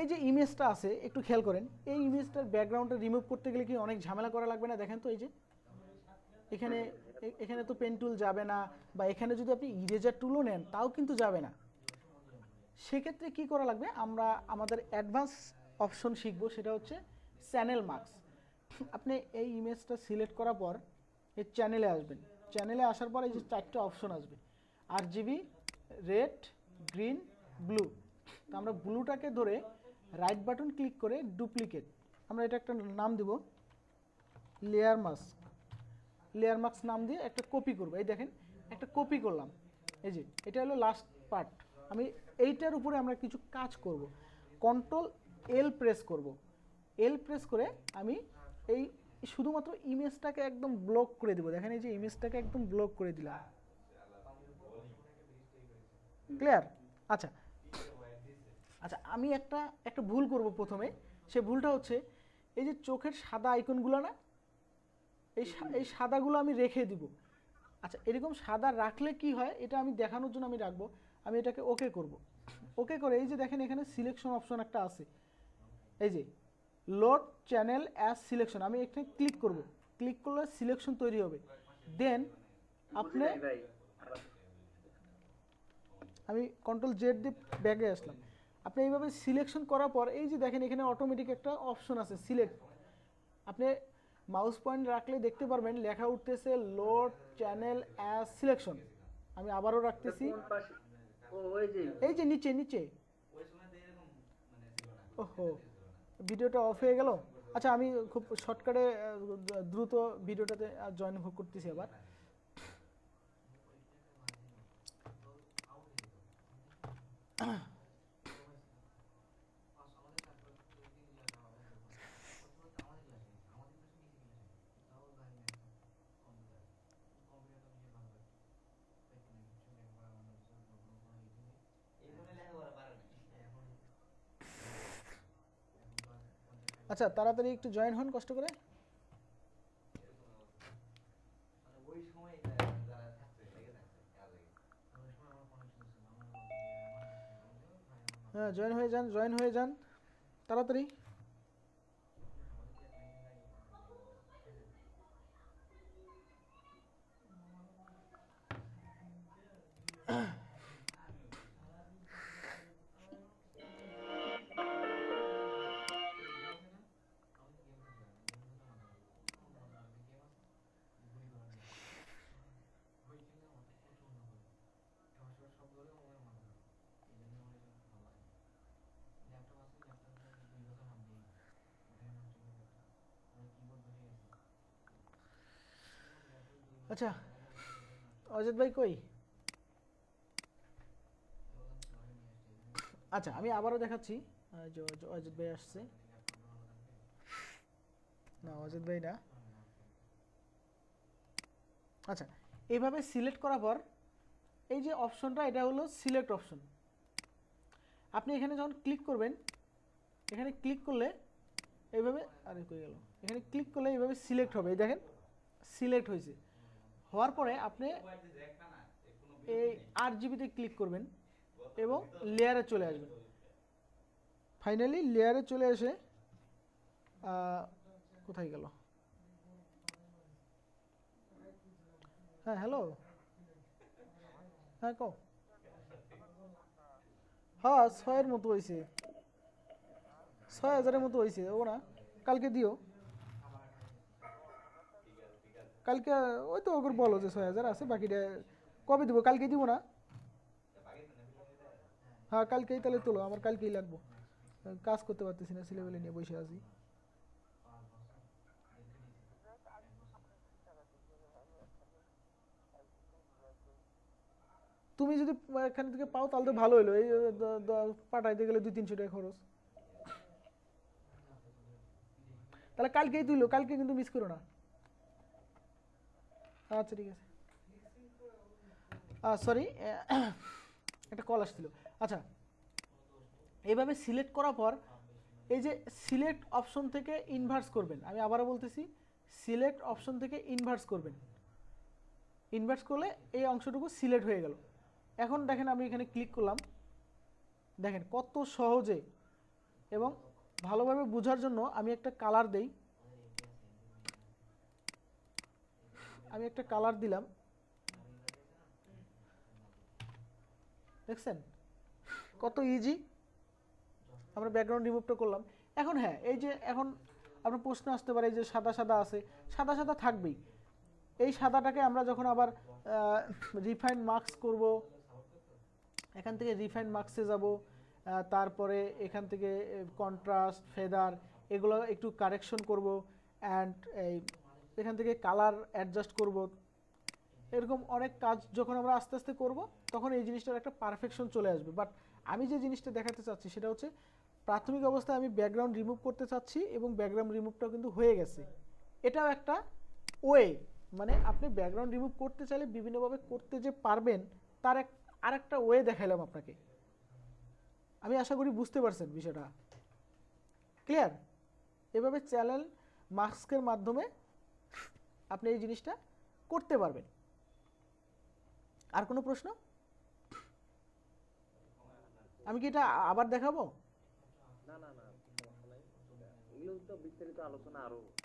এই যে ইমেজটা আছে, একটু খেয়াল করেন, এই ইমেজটার ব্যাকগ্রাউন্ডটা রিমুভ করতে গেলে কি অনেক ঝামেলা করা লাগবে না? দেখেন তো এই যে, এখানে এখানে তো পেন টুল যাবে না, বা এখানে যদি আপনি ইরেজার টুলও নেন, তাও কিন্তু যাবে না। সেক্ষেত্রে কি করা লাগবে? আমরা আমাদের অ্যাডভান্স অপশন শিখব, সেটা হচ্ছে চ্যানেল মার্কস আপনি এই ইমেজটা সিলেক্ট করার পর, এই চ্যানেলে আসবেন। চ্যানেলে আসার পর এই যে চারটে অপশন আসবে। R G B red green blue তো আমরা ব্লুটাকে ধরে রাইট বাটন ক্লিক করে ডুপ্লিকেট আমরা এটা একটা নাম দিব লেয়ার মাস্ক লেয়ার মার্কস নাম দিয়ে একটা কপি করব। এই দেখেন, একটা কপি করলাম। এই যে, এটা হলো লাস্ট পার্ট আমি এইটার উপরে আমরা কিছু কাজ করব। কন্ট্রোল এল প্রেস করব। এল প্রেস করে আমি এই শুধুমাত্র ইমেজটাকে একদম ব্লক করে দেবো। দেখেন এই যে ইমেজটাকে একদম ব্লক করে দিলাম। ক্লিয়ার আচ্ছা আচ্ছা আমি একটা একটা ভুল করব প্রথমে। সে ভুলটা হচ্ছে, এই যে চোখের সাদা আইকনগুলো না, এই এই সাদাগুলো আমি রেখে দিব। আচ্ছা এরকম সাদা রাখলে কি হয়? এটা আমি দেখানোর জন্য আমি রাখব। আমি এটাকে ওকে করব। ওকে করে, এই যে দেখেন এখানে সিলেকশন অপশন একটা আছে। এই যে লোড চ্যানেল অ্যাজ সিলেকশন আমি এখানে ক্লিক করব। ক্লিক করলে সিলেকশন তৈরি হবে। দেন আপনি আমি কন্ট্রোল জেড দিয়ে ব্যাগে আসলাম। আপনি এইভাবে সিলেকশন করার পর এই যে দেখেন এখানে অটোমেটিক একটা অপশন আছে সিলেক্ট আপনি মাউস পয়েন্ট রাখলে দেখতে পারবেন লেখা উঠতেছে লোড চ্যানেল অ্যাজ সিলেকশন আমি আবারও রাখতেছি। এই যে নিচে নিচে। ওহো ভিডিওটা অফ হয়ে গেল। আচ্ছা আমি খুব শর্টকাটে দ্রুত ভিডিওটাতে জয়েন করতেছি আবার। আচ্ছা তাড়াতাড়ি একটু জয়েন হন কষ্ট করে। হ্যাঁ জয়েন হয়ে যান জয়েন হয়ে যান। তাড়াতাড়ি। আচ্ছা অজিত ভাই কই? আচ্ছা আমি আবারও দেখাচ্ছি। অজিত ভাই আসছে। না, অজিত ভাই না। আচ্ছা এইভাবে সিলেক্ট করার পর, এই যে অপশনটা এটা হলো সিলেক্ট অপশন আপনি এখানে যখন ক্লিক করবেন, এখানে ক্লিক করলে এইভাবে, আরে কই গেল? এখানে ক্লিক করলে এইভাবে সিলেক্ট হবে। এই দেখেন সিলেক্ট হয়েছে। হওয়ার পরে আপনি এই আট জিবিতে ক্লিক করবেন এবং লেয়ারে চলে আসবেন ফাইনালি লেয়ারে চলে এসে কোথায় গেল? হ্যাঁ হ্যালো হ্যাঁ কো হ্যাঁ ছয়ের মতো হয়েছে ছয় হাজারের মতো হয়েছে ও না। কালকে দিও। কালকে, ওই তো ওকে বলো যে ছয় হাজার আছে, বাকিটা কবে দিব? কালকে দিব না? হ্যাঁ কালকেই তাহলে তোলো, আমার কালকেই লাগবো। কাজ করতে পারতেছি না ছেলেবেলে নিয়ে বসে আছি। তুমি যদি এখান থেকে পাও, তাহলে তো ভালো হলো এই পাঠাইতে গেলে দুই, তিনশো টাকা খরচ। তাহলে কালকেই তুইলো, কালকে কিন্তু মিস করো না। আচ্ছা ঠিক আছে। সরি একটা কল আসছিল। আচ্ছা এইভাবে সিলেক্ট করার পর এই যে সিলেক্ট অপশন থেকে ইনভার্স করবেন, আমি আবারও বলতেছি সিলেক্ট অপশন থেকে ইনভার্স করবেন। ইনভার্স করলে এই অংশটুকু সিলেক্ট হয়ে গেল। এখন দেখেন আমি এখানে ক্লিক করলাম। দেখেন কত সহজে এবং ভালোভাবে বোঝার জন্য আমি একটা কালার দেই। আমি একটা কালার দিলাম। দেখছেন? কত ইজি আমরা ব্যাকগ্রাউন্ড রিমুভটা করলাম। এখন হ্যাঁ এই যে এখন আপনার প্রশ্ন আসতে পারে, এই যে সাদা সাদা আছে। সাদা সাদা থাকবেই। এই সাদাটাকে আমরা যখন আবার রিফাইন মার্কস করব, এখান থেকে রিফাইন মার্কসে যাব তারপরে এখান থেকে কন্ট্রাস্ট ফেদার এগুলো একটু কারেকশন করব অ্যান্ড এই এখান থেকে কালার অ্যাডজাস্ট করব। এরকম অনেক কাজ যখন আমরা আস্তে আস্তে করব, তখন এই জিনিসটার একটা পারফেকশন চলে আসবে। বাট আমি যে জিনিসটা দেখাতে চাচ্ছি সেটা হচ্ছে, প্রাথমিক অবস্থায় আমি ব্যাকগ্রাউন্ড রিমুভ করতে চাচ্ছি এবং ব্যাকগ্রাউন্ড রিমুভটাও কিন্তু হয়ে গেছে। এটাও একটা ওয়ে মানে আপনি ব্যাকগ্রাউন্ড রিমুভ করতে চাইলে বিভিন্নভাবে করতে যে পারবেন, তার এক আর একটা ওয়ে দেখাইলাম আপনাকে। আমি আশা করি বুঝতে পারছেন বিষয়টা। ক্লিয়ার এভাবে চ্যানেল মাস্কের মাধ্যমে আপনি এই জিনিসটা করতে পারবেন। আর কোনো প্রশ্ন? আমি কি এটা আবার দেখাবো? না না না বিস্তারিত আলোচনা আরও সামনে আছে